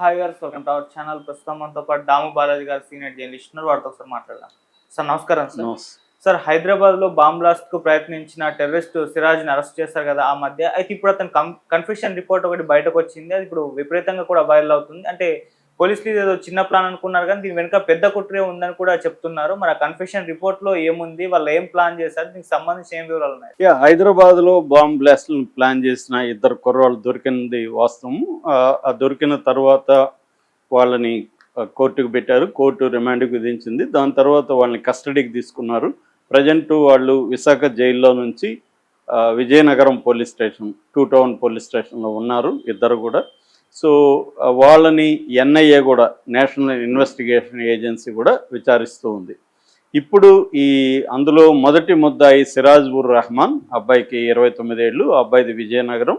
Hi గారు welcome to our channel ప్రస్తుతం మనతో పాటు దాము బాలాజీ గారు సీనియర్ జర్నలిస్ట్ ఉన్నారు. వారితో ఒకసారి మాట్లాడదాం. సార్ నమస్కారం సార్ సార్ హైదరాబాద్లో బాంబ్ బ్లాస్ట్కు ప్రయత్నించిన టెర్రరిస్ట్ సిరాజ్ని అరెస్ట్ చేశారు కదా ఆ మధ్య. అయితే ఇప్పుడు అతను కన్ఫ్యూషన్ రిపోర్ట్ ఒకటి బయటకు వచ్చింది. అది ఇప్పుడు విపరీతంగా కూడా వైరల్ అవుతుంది. అంటే పోలీసులు ఏదో చిన్న ప్లాన్ అనుకున్నారు కానీ దీని వెనుక పెద్ద కుట్రే ఉందని కూడా చెప్తున్నారు. మరి ఆ కన్ఫెషన్ రిపోర్ట్లో ఏముంది? వాళ్ళు ఏం ప్లాన్ చేశారు? దీనికి సంబంధించి ఏం వివరాలు ఉన్నాయి? హైదరాబాద్లో బాంబ్ బ్లాస్ట్ ప్లాన్ చేసిన ఇద్దరు కుర్రాళ్ళు దొరికినది వాస్తవం. ఆ, దొరికిన తర్వాత వాళ్ళని కోర్టుకు పెట్టారు. కోర్టు రిమాండ్కి విధించింది. దాని తర్వాత వాళ్ళని కస్టడీకి తీసుకున్నారు. ప్రజెంట్ వాళ్ళు విశాఖ జైల్లో నుంచి Vizianagaram police station two town police స్టేషన్లో ఉన్నారు ఇద్దరు కూడా. సో వాళ్ళని ఎన్ఐఏ కూడా నేషనల్ ఇన్వెస్టిగేషన్ ఏజెన్సీ కూడా విచారిస్తూ ఉంది. ఇప్పుడు ఈ అందులో మొదటి ముద్దాయి సిరాజ్ ఉర్ రెహమాన్ అబ్బాయికి ఇరవై తొమ్మిది ఏళ్ళు అబ్బాయిది విజయనగరం.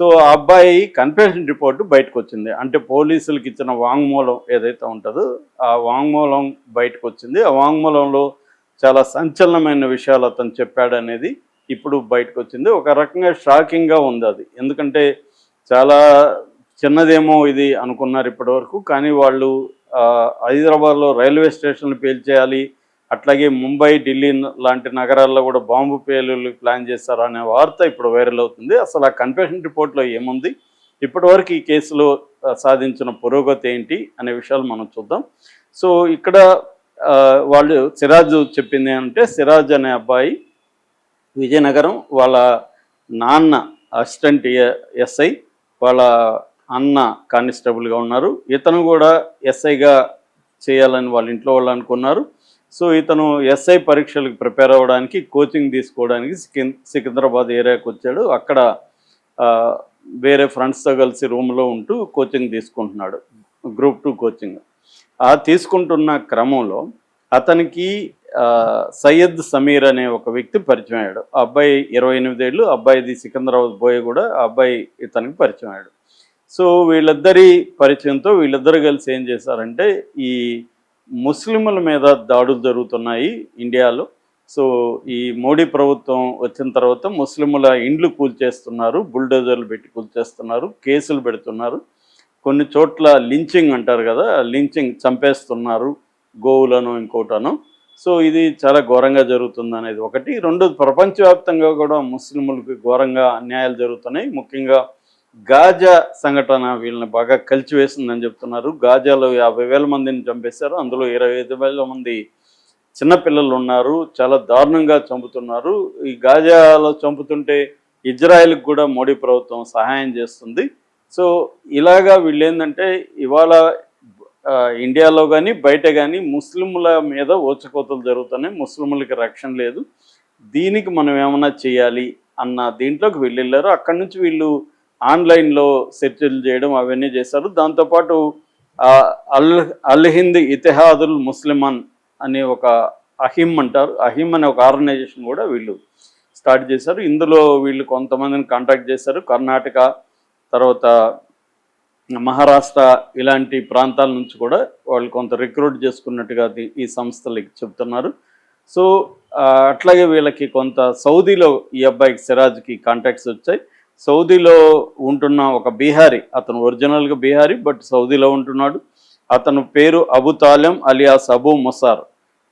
సో ఆ అబ్బాయి కన్ఫెషన్ రిపోర్టు బయటకు వచ్చింది అంటే పోలీసులకు ఇచ్చిన వాంగ్మూలం ఏదైతే ఉంటుందో ఆ వాంగ్మూలం బయటకు వచ్చింది ఆ వాంగ్మూలంలో చాలా సంచలనమైన విషయాలు అతను చెప్పాడనేది ఇప్పుడు బయటకు వచ్చింది ఒక రకంగా షాకింగ్గా ఉంది అది. ఎందుకంటే చాలా చిన్నదేమో ఇది అనుకున్నారు ఇప్పటివరకు. కానీ వాళ్ళు హైదరాబాద్లో రైల్వే స్టేషన్లు పేల్చేయాలి అట్లాగే ముంబై ఢిల్లీ లాంటి నగరాల్లో కూడా బాంబు పేలులు ప్లాన్ చేశారు అనే వార్త ఇప్పుడు వైరల్ అవుతుంది. అసలు ఆ కన్ఫెషన్ రిపోర్ట్లో ఏముంది? ఇప్పటివరకు ఈ కేసులో సాధించిన పురోగతి ఏంటి అనే విషయాలు మనం చూద్దాం. సో ఇక్కడ వాళ్ళు సిరాజ్ చెప్పింది అంటే సిరాజ్ అనే అబ్బాయి విజయనగరం వాళ్ళ నాన్న అసిస్టెంట్ ఎస్ఐ వాళ్ళ అన్న కానిస్టేబుల్గా ఉన్నారు. ఇతను కూడా ఎస్ఐగా చేయాలని వాళ్ళ ఇంట్లో వాళ్ళు అనుకున్నారు. సో ఇతను ఎస్ఐ పరీక్షలకు ప్రిపేర్ అవ్వడానికి కోచింగ్ తీసుకోవడానికి సికిం సికింద్రాబాద్ ఏరియాకి వచ్చాడు. అక్కడ వేరే ఫ్రెండ్స్తో కలిసి రూమ్లో ఉంటూ కోచింగ్ తీసుకుంటున్నాడు. Group two coaching. ఆ తీసుకుంటున్న క్రమంలో అతనికి సయ్యద్ సమీర్ అనే ఒక వ్యక్తి పరిచయం అయ్యాడు. ఆ అబ్బాయి ఇరవై ఎనిమిదేళ్ళు అబ్బాయిది సికింద్రాబాద్ పోయి కూడా ఆ అబ్బాయి ఇతనికి పరిచయం అయ్యాడు. సో వీళ్ళిద్దరి పరిచయంతో వీళ్ళిద్దరు కలిసి ఏం చేశారంటే ఈ ముస్లింల మీద దాడులు జరుగుతున్నాయి ఇండియాలో. సో ఈ మోడీ ప్రభుత్వం వచ్చిన తర్వాత ముస్లింల ఇండ్లు కూల్చేస్తున్నారు బుల్డోజర్లు పెట్టి కూల్చేస్తున్నారు కేసులు పెడుతున్నారు. కొన్ని చోట్ల లించింగ్ అంటారు కదా లించింగ్ చంపేస్తున్నారు గోవులను ఇంకోటను. సో ఇది చాలా ఘోరంగా జరుగుతుంది అనేది ఒకటి. రెండు ప్రపంచవ్యాప్తంగా కూడా ముస్లింలకు ఘోరంగా అన్యాయాలు జరుగుతున్నాయి. ముఖ్యంగా గాజా సంఘటన వీళ్ళని బాగా కలిచివేసిందని చెప్తున్నారు. గాజాలో యాభై వేల మందిని చంపేశారు. అందులో ఇరవై ఐదు వేల మంది చిన్నపిల్లలు ఉన్నారు. చాలా దారుణంగా చంపుతున్నారు. ఈ గాజాలో చంపుతుంటే ఇజ్రాయెల్కి కూడా మోడీ ప్రభుత్వం సహాయం చేస్తుంది. సో ఇలాగా వీళ్ళు ఏంటంటే ఇవాళ ఇండియాలో కానీ బయట కానీ ముస్లింల మీద ఓచకోతలు జరుగుతున్నాయి. ముస్లింలకి రక్షణ లేదు. దీనికి మనం ఏమైనా చేయాలి అన్న దీంట్లోకి వీళ్ళు వెళ్ళారు. అక్కడి నుంచి వీళ్ళు ఆన్లైన్లో సెటిల్ చేయడం అవన్నీ చేశారు దాంతోపాటు అల్ అల్ హింద్ ఇతిహాదుల్ ముస్లిమాన్ అనే ఒక అహిమ్ అంటారు. అహిమ్ అనే ఒక ఆర్గనైజేషన్ కూడా వీళ్ళు స్టార్ట్ చేశారు. ఇందులో వీళ్ళు కొంతమందిని కాంటాక్ట్ చేశారు. కర్ణాటక తర్వాత మహారాష్ట్ర ఇలాంటి ప్రాంతాల నుంచి కూడా వాళ్ళు కొంత రిక్రూట్ చేసుకున్నట్టుగా అది- ఈ సంస్థలకి చెప్తున్నారు. సో అట్లాగే వీళ్ళకి కొంత సౌదీలో ఈ అబ్బాయికి సిరాజ్కి కాంటాక్ట్స్ వచ్చాయి. సౌదీలో ఉంటున్న ఒక బీహారీ అతను ఒరిజినల్గా బీహారీ బట్ సౌదీలో ఉంటున్నాడు. అతను పేరు Abu Talem alias Abu Musar.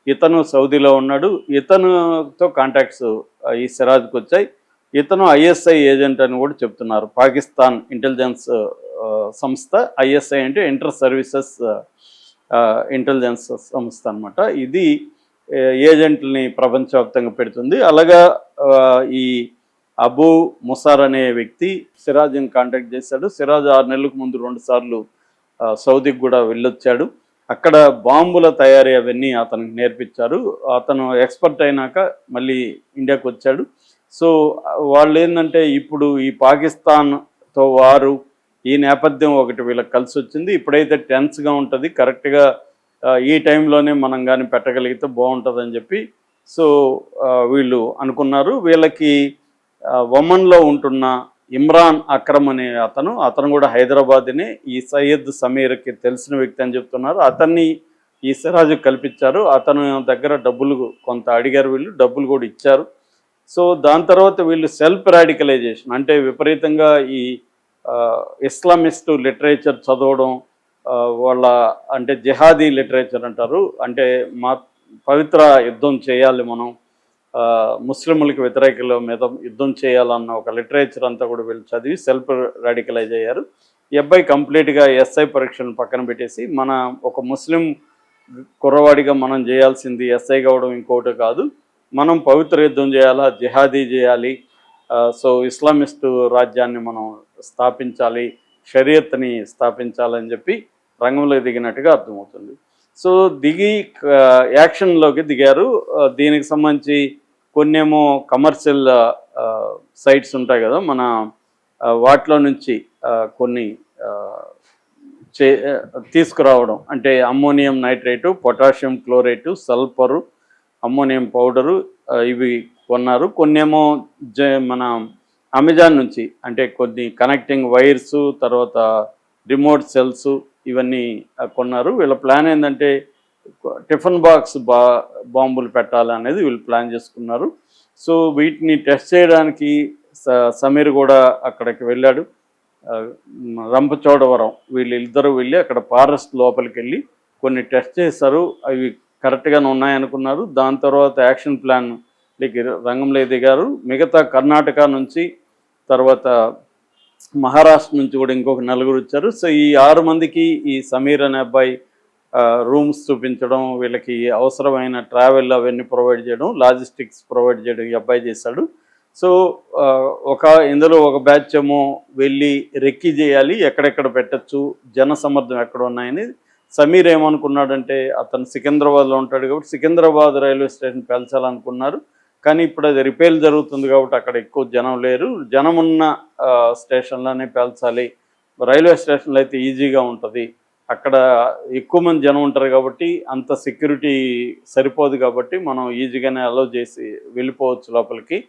ఇతను సౌదీలో ఉన్నాడు. ఇతనుతో కాంటాక్ట్స్ ఈ సిరాజ్కి వచ్చాయి. ఇతను ఐఎస్ఐ ఏజెంట్ అని కూడా చెప్తున్నారు. పాకిస్తాన్ ఇంటెలిజెన్స్ సంస్థ. ఐఎస్ఐ అంటే ఇంటర్ సర్వీసెస్ ఇంటెలిజెన్స్ సంస్థ అనమాట ఇది ఏజెంట్ని ఏజెంట్లని ప్రపంచవ్యాప్తంగా పెడుతుంది. అలాగా ఈ అబూ ముసార్ అనే వ్యక్తి సిరాజ్ని కాంటాక్ట్ చేశాడు. సిరాజ్ ఆరు నెలలకు ముందు రెండు సార్లు సౌదీకి కూడా వెళ్ళొచ్చాడు. అక్కడ బాంబుల తయారీ అవన్నీ అతనికి నేర్పించారు. అతను ఎక్స్పర్ట్ అయినాక మళ్ళీ ఇండియాకు వచ్చాడు. సో వాళ్ళు ఏంటంటే ఇప్పుడు ఈ పాకిస్తాన్తో వారు ఈ నేపథ్యం ఒకటి వీళ్ళకి కలిసి వచ్చింది ఇప్పుడైతే టెన్స్గా ఉంటుంది. కరెక్ట్గా ఈ టైంలోనే మనం కానీ పెట్టగలిగితే బాగుంటుందని చెప్పి సో వీళ్ళు అనుకున్నారు. వీళ్ళకి ఒమన్లో ఉంటున్న ఇమ్రాన్ అక్రమ్ అనే అతను అతను కూడా హైదరాబాద్నే ఈ సయ్యద్ సమీర్కి తెలిసిన వ్యక్తి అని చెప్తున్నారు. అతన్ని ఈ సిరాజు కల్పించారు. అతను దగ్గర డబ్బులు కొంత అడిగారు వీళ్ళు డబ్బులు కూడా ఇచ్చారు. సో దాని తర్వాత వీళ్ళు సెల్ఫ్ రాడికలైజేషన్ అంటే విపరీతంగా ఈ ఇస్లామిస్టు లిటరేచర్ చదవడం వాళ్ళ అంటే జిహాదీ లిటరేచర్ అంటారు. అంటే మా పవిత్ర యుద్ధం చేయాలి మనం. ముస్లింలకు వ్యతిరేకుల మీద యుద్ధం చేయాలన్న ఒక లిటరేచర్ అంతా కూడా వీళ్ళు చదివి సెల్ఫ్ రాడికలైజ్ అయ్యారు. ఈ అబ్బాయి కంప్లీట్గా ఎస్ఐ పరీక్షలను పక్కన పెట్టేసి మన ఒక ముస్లిం కుర్రవాడిగా మనం చేయాల్సింది ఎస్ఐ కావడం ఇంకోటి కాదు. మనం పవిత్ర యుద్ధం చేయాలా జిహాదీ చేయాలి. సో ఇస్లామిస్టు రాజ్యాన్ని మనం స్థాపించాలి షరియత్ని స్థాపించాలని చెప్పి రంగంలో దిగినట్టుగా అర్థమవుతుంది. సో దిగి యాక్షన్లోకి దిగారు. దీనికి సంబంధించి కొన్నేమో కమర్షియల్ సైట్స్ ఉంటాయి కదా మన వాటిలో నుంచి కొన్ని చే తీసుకురావడం. అంటే ammonium nitrate potassium chlorite sulphur ammonium powder ఇవి కొన్నారు. కొన్నేమో మన అమెజాన్ నుంచి అంటే కొన్ని కనెక్టింగ్ వైర్స్ తర్వాత రిమోట్ సెల్స్ ఇవన్నీ కొన్నారు. వీళ్ళ ప్లాన్ ఏంటంటే టిఫిన్ బాక్స్ బా బాంబులు పెట్టాలనేది వీళ్ళు ప్లాన్ చేసుకున్నారు. సో వీటిని టెస్ట్ చేయడానికి స- సమీర్ కూడా అక్కడికి వెళ్ళాడు. రంపచోడవరం వీళ్ళిద్దరూ వెళ్ళి అక్కడ ఫారెస్ట్ లోపలికి వెళ్ళి కొన్ని టెస్ట్ చేశారు. అవి కరెక్ట్గానే ఉన్నాయనుకున్నారు. దాని తర్వాత యాక్షన్ ప్లాన్ లకి రంగంలో దిగారు. మిగతా కర్ణాటక నుంచి తర్వాత మహారాష్ట్ర నుంచి కూడా ఇంకొక నలుగురు వచ్చారు. సో ఈ ఆరు మందికి ఈ సమీర్ అనే అబ్బాయి రూమ్స్ చూపించడం వీళ్ళకి అవసరమైన ట్రావెల్ అవన్నీ ప్రొవైడ్ చేయడం లాజిస్టిక్స్ ప్రొవైడ్ చేయడం ఈ అబ్బాయి చేశాడు. సో ఒక ఇందులో ఒక బ్యాచ్ ఏమో వెళ్ళి రెక్కి చేయాలి ఎక్కడెక్కడ పెట్టచ్చు జన సమర్థం ఎక్కడ ఉన్నాయని. సమీర్ ఏమనుకున్నాడంటే అతను సికింద్రాబాద్లో ఉంటాడు కాబట్టి సికింద్రాబాద్ రైల్వే స్టేషన్ పేల్చాలనుకున్నారు. కానీ ఇప్పుడు అది రిపేర్ జరుగుతుంది కాబట్టి అక్కడ ఎక్కువ జనం లేరు. జనం ఉన్న స్టేషన్లోనే పేల్చాలి. రైల్వే స్టేషన్లో అయితే ఈజీగా ఉంటుంది. అక్కడ ఎక్కువ మంది జనం ఉంటారు కాబట్టి అంత సెక్యూరిటీ సరిపోదు కాబట్టి మనం ఈజీగానే అలౌ చేసి వెళ్ళిపోవచ్చు లోపలికి.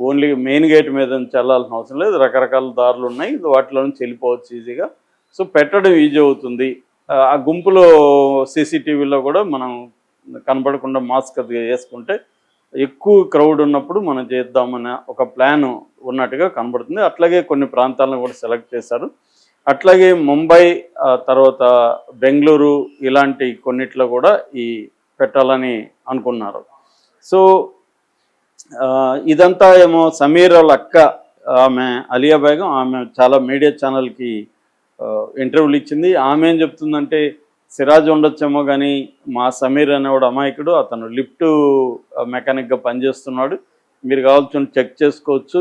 ఓన్లీ మెయిన్ గేట్ మీద నుంచి వెళ్ళాల్సిన అవసరం లేదు. రకరకాల దారులు ఉన్నాయి. వాటిలో నుంచి వెళ్ళిపోవచ్చు ఈజీగా. సో పెట్టడం ఈజీ అవుతుంది. ఆ, గుంపులో సీసీటీవీలో కూడా మనం కనపడకుండా మాస్క్ అది వేసుకుంటే ఎక్కువ క్రౌడ్ ఉన్నప్పుడు మనం చేద్దామనే ఒక ప్లాన్ ఉన్నట్టుగా కనబడుతుంది. అట్లాగే కొన్ని ప్రాంతాలను కూడా సెలెక్ట్ చేశారు. అట్లాగే ముంబై తర్వాత బెంగళూరు ఇలాంటి కొన్నిట్లో కూడా ఈ పెట్టాలని అనుకున్నారు. సో ఇదంతా ఏమో సమీర్ వాళ్ళ అక్క ఆమె అలియా బేగం ఆమె చాలా మీడియా ఛానల్కి ఇంటర్వ్యూలు ఇచ్చింది. ఆమె ఏం చెప్తుందంటే సిరాజ్ ఉండొచ్చేమో కానీ మా సమీర్ అనేవాడు అమాయకుడు అతను లిఫ్ట్ మెకానిక్గా పనిచేస్తున్నాడు. మీరు కావాల్సిన చెక్ చేసుకోవచ్చు.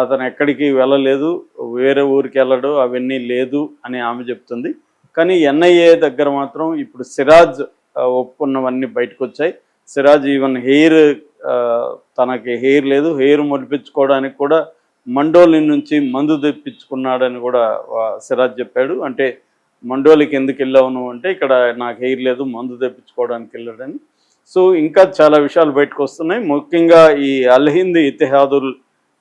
అతను ఎక్కడికి వెళ్ళలేదు వేరే ఊరికి వెళ్ళడు అవన్నీ లేదు అని ఆమె చెప్తుంది. కానీ ఎన్ఐఏ దగ్గర మాత్రం ఇప్పుడు సిరాజ్ ఒప్పుకున్నవన్నీ బయటకు వచ్చాయి సిరాజ్ ఈవెన్ హెయిర్ తనకి హెయిర్ లేదు హెయిర్ మొలిపించుకోవడానికి కూడా మండోలి నుంచి మందు తెప్పించుకున్నాడని కూడా సిరాజ్ చెప్పాడు. అంటే మండోలికి ఎందుకు వెళ్ళావు నువ్వు అంటే ఇక్కడ నాకు హెయిర్ లేదు మందు తెప్పించుకోవడానికి వెళ్ళాడని. సో ఇంకా చాలా విషయాలు బయటకు వస్తున్నాయి ముఖ్యంగా ఈ అల్హింద్ ఇతిహాదుల్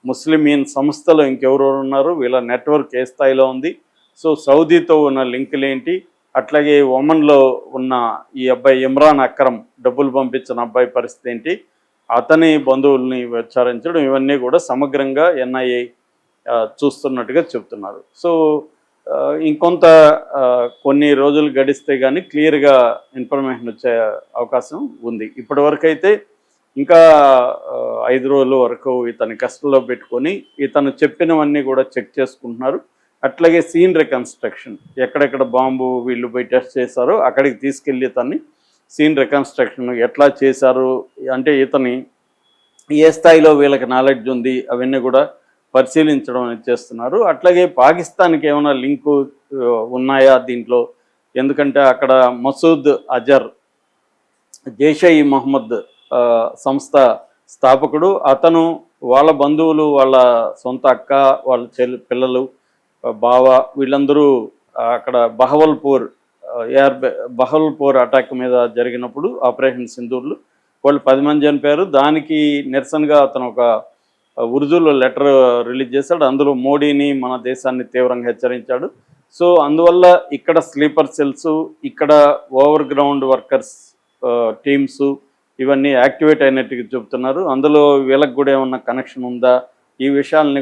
ముస్లిమీన్ సంస్థలు ఇంకెవరెవరు ఉన్నారు? వీళ్ళ నెట్వర్క్ ఏ స్థాయిలో ఉంది? సో సౌదీతో ఉన్న లింకులు ఏంటి? అట్లాగే ఒమన్లో ఉన్న ఈ అబ్బాయి ఇమ్రాన్ అక్రమ్ డబ్బులు పంపించిన అబ్బాయి పరిస్థితి ఏంటి? అతని బంధువుల్ని విచారించడం ఇవన్నీ కూడా సమగ్రంగా ఎన్ఐఏ చూస్తున్నట్టుగా చెప్తున్నారు సో ఇంకొంత కొన్ని రోజులు గడిస్తే కానీ క్లియర్గా ఇన్ఫర్మేషన్ వచ్చే అవకాశం ఉంది. ఇప్పటి వరకు అయితే ఇంకా ఐదు రోజుల వరకు ఇతని కస్టడీలో పెట్టుకొని ఇతను చెప్పినవన్నీ కూడా చెక్ చేసుకుంటున్నారు. అట్లాగే సీన్ రికన్స్ట్రక్షన్ ఎక్కడెక్కడ బాంబు వీళ్ళు పోయి టెస్ట్ చేశారో అక్కడికి తీసుకెళ్ళి ఇతన్ని సీన్ రికన్స్ట్రక్షన్ ఎట్లా చేశారు అంటే ఇతని ఏ స్థాయిలో వీళ్ళకి నాలెడ్జ్ ఉంది అవన్నీ కూడా పరిశీలించడం అనేది చేస్తున్నారు. అట్లాగే పాకిస్తాన్కి ఏమైనా లింకు ఉన్నాయా దీంట్లో? ఎందుకంటే అక్కడ మసూద్ అజర్ జైషే ఈ మహమ్మద్ సంస్థ స్థాపకుడు. అతను వాళ్ళ బంధువులు వాళ్ళ సొంత అక్క వాళ్ళ చెల్లి పిల్లలు బావ వీళ్ళందరూ అక్కడ బహవల్పూర్ ఏఆర్ బహవల్పూర్ అటాక్ మీద జరిగినప్పుడు ఆపరేషన్ సింధూర్లు. వాళ్ళు పది మంది చనిపోయారు. దానికి నిరసనగా అతను ఒక ఉర్దూలో లెటర్ రిలీజ్ చేశాడు. అందులో మోడీని మన దేశాన్ని తీవ్రంగా హెచ్చరించాడు. సో అందువల్ల ఇక్కడ స్లీపర్ సెల్స్ ఇక్కడ ఓవర్ గ్రౌండ్ వర్కర్స్ టీమ్స్ ఇవన్నీ యాక్టివేట్ అయినట్టుగా చెబుతున్నారు అందులో వీళ్ళకి కూడా ఏమన్నా కనెక్షన్ ఉందా? ఈ విషయాల్ని